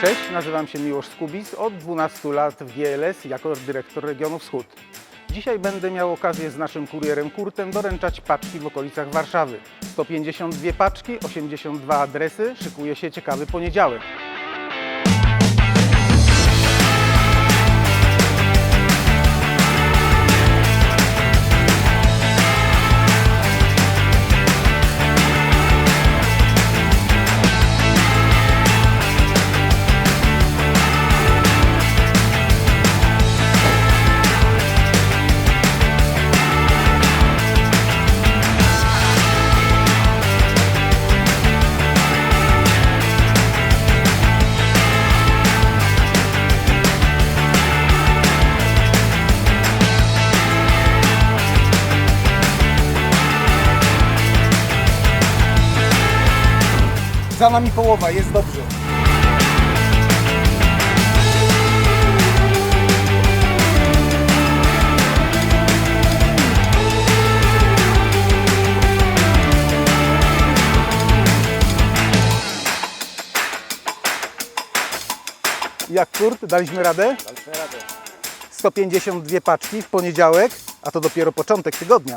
Cześć, nazywam się Miłosz Skubis. Od 12 lat w GLS jako dyrektor regionu Wschód. Dzisiaj będę miał okazję z naszym kurierem Kurtem doręczać paczki w okolicach Warszawy. 152 paczki, 82 adresy, szykuje się ciekawy poniedziałek. Za nami połowa, jest dobrze. Jak kurt, daliśmy radę? Daliśmy radę. 152 paczki w poniedziałek, a to dopiero początek tygodnia.